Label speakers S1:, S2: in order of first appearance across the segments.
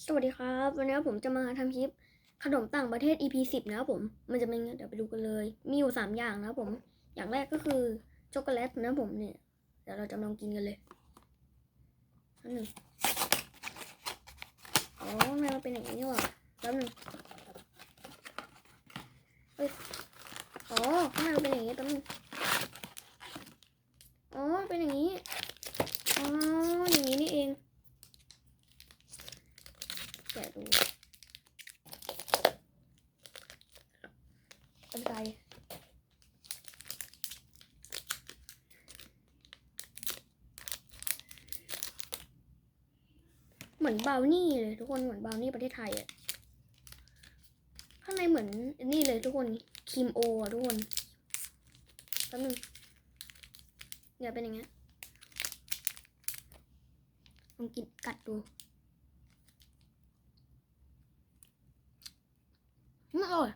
S1: สวัสดีครับ วันนี้ผมจะมาทำคลิปขนมต่างประเทศ EP 10นะครับผม มันจะเป็นยังไงเดี๋ยวไปดูกันเลย มีอยู่ 3 อย่างนะครับผม อย่างแรกก็คือช็อกโกแลตนะครับผมเนี่ย เดี๋ยวเราจะลองกินกันเลยอันหนึ่งอ๋อทำไมมันเป็นอย่างนี้นี่หว่าแป๊บหนึ่งเฮ้ยอ๋อข้างในมันเป็นอย่างนี้แป๊บหนึงอ๋อเป็นอย่างนี้ อ๋อ อย่างนี้นี่เอง แกะดูกันไกร เหมือนบาวนี่เลยทุกคนเหมือนบาวนี่ประเทศไทยอะข้างในเหมือนนี่เลยทุกคนครีมโออะทุกคนแป๊บนึงเนี่ยเป็นอย่างเงี้ยลองกินกัดดูอืมอร่อย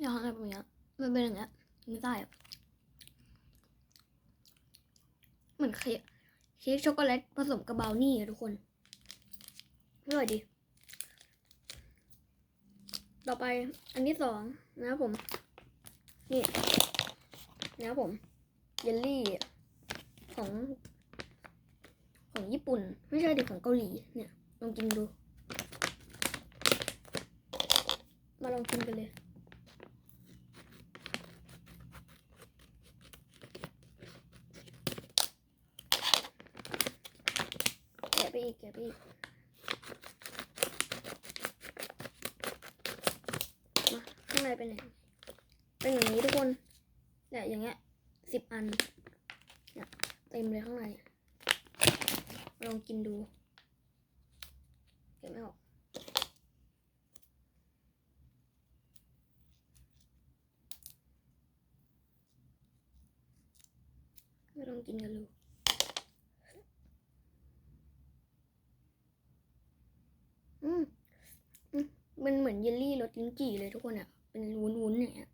S1: อย่างอะไรแบบเนี้ยมันเป็นอย่างเงี้ยไม่ได้อะเหมือนเค้ก เค้กช็อกโกแลตผสมกับบราวนี่อะทุกคนอร่อยดี ต่อไปอันที่สองนะครับผม นี่นะครับผมเยลลี่ของของญี่ปุ่น ไม่ใช่ดิของเกาหลีเนี่ยลองกินดู มาลองกินกันเลย แกะไป อีกแกะไปอีกมาข้างในเป็นไงเป็นอย่างนี้ทุกคนเนี่ยอย่างเงี้ยสิบอันเนี่ยเต็มเลยข้างในลองกินดูเก็บไม่ออกไม่ต้องกินกันเลยอืมอื มันเหมือนเยลลี่รสลิ้นจี่เลยทุกคนอะเป็นวุ้นๆอย่างเงี้ย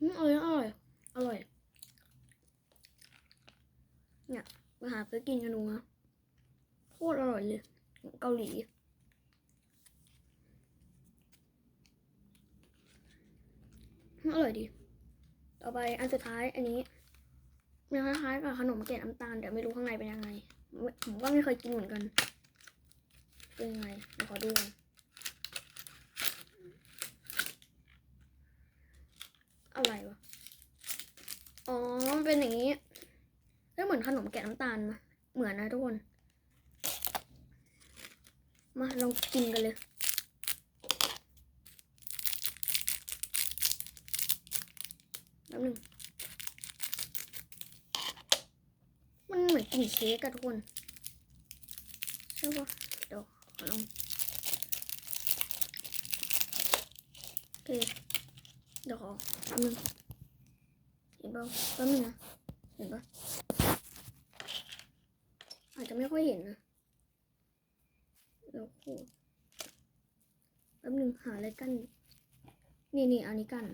S1: อืมอร่อยอร่อยอร่อย เนี่ยมาหาซื้อกินกันดูนะโคตรอร่อยเลย เกาหลีอร่อยดี ต่อไปอันสุดท้ายอันนี้มันคล้ายๆกับขนมเกล็ดน้ำตาลแต่ไม่รู้ข้างในเป็นยังไง ผมก็ไม่เคยกินเหมือนกัน เป็นยังไงขอดูก่อนอะไรวะ อ๋อมันเป็นอย่างนี้แล้วเหมือนขนมแกะน้ำตาลนะเหมือนนะทุกคน มาลองกินกันเลยแป๊บหนึงมันเหมือนกลิ่นเค้กอะทุกคนใช่ปะเดี๋ยวขอลองโอเคเดี๋ยวขอแป๊บนึงเห็นปะแป๊บนึงนะเห็นปะอาจจะไม่ค่อยเห็นนะแล้วขูดแป๊บนึงหาอะไรกัน นี่นี่อันนี้กัน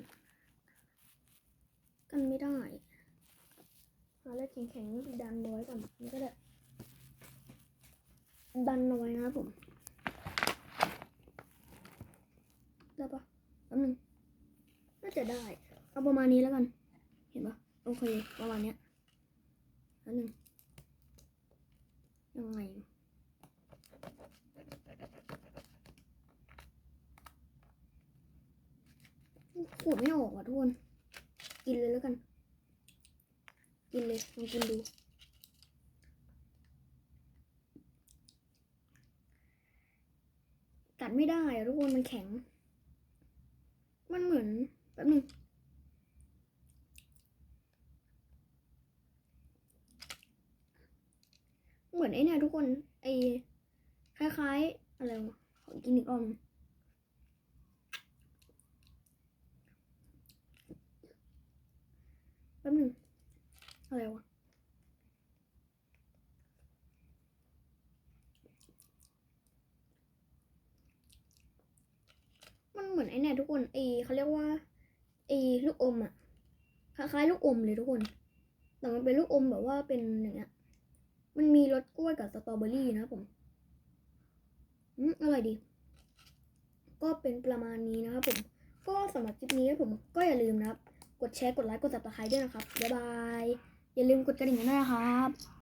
S1: กันไม่ได้ เอาแล้วแข็งๆดันเอาไว้ก่อนนี่ก็ได้ดันเอาไว้นะครับผมได้ปะแป๊บนึงน่าจะได้ เอาประมาณนี้แล้วกัน เห็นปะโอเค ประมาณเนี้ยแป๊บนึงยังไงขูดไม่ออกอะทุกคน กินเลยแล้วกัน กินเลยลองกินดูกัดไม่ได้ทุกคนมันแข็ง มันเหมือนแป๊บนึงเหมือนไอ้เนี่ยทุกคนไอ้คล้ายๆอะไรวะขอกินอีกอบนึงแป๊บนึง อะไรวะมันเหมือนไอ้เนี่ยทุกคนไอเขาเรียกว่าไอลูกอมอะคล้ายๆลูกอมเลยทุกคน แต่มันเป็นลูกอมแบบว่าเป็นอย่างเงี้ยมันมีรสกล้วยกับสตรอเบอรี่นะผมอืมอร่อยดี ก็เป็นประมาณนี้นะครับผม ก็สำหรับคลิปนี้ผมก็อย่าลืมนะครับ กดแชร์ กดไลค์ กด subscribe ด้วยนะครับ บ๊ายบาย อย่าลืมกดกระดิ่งกันด้วยนะครับ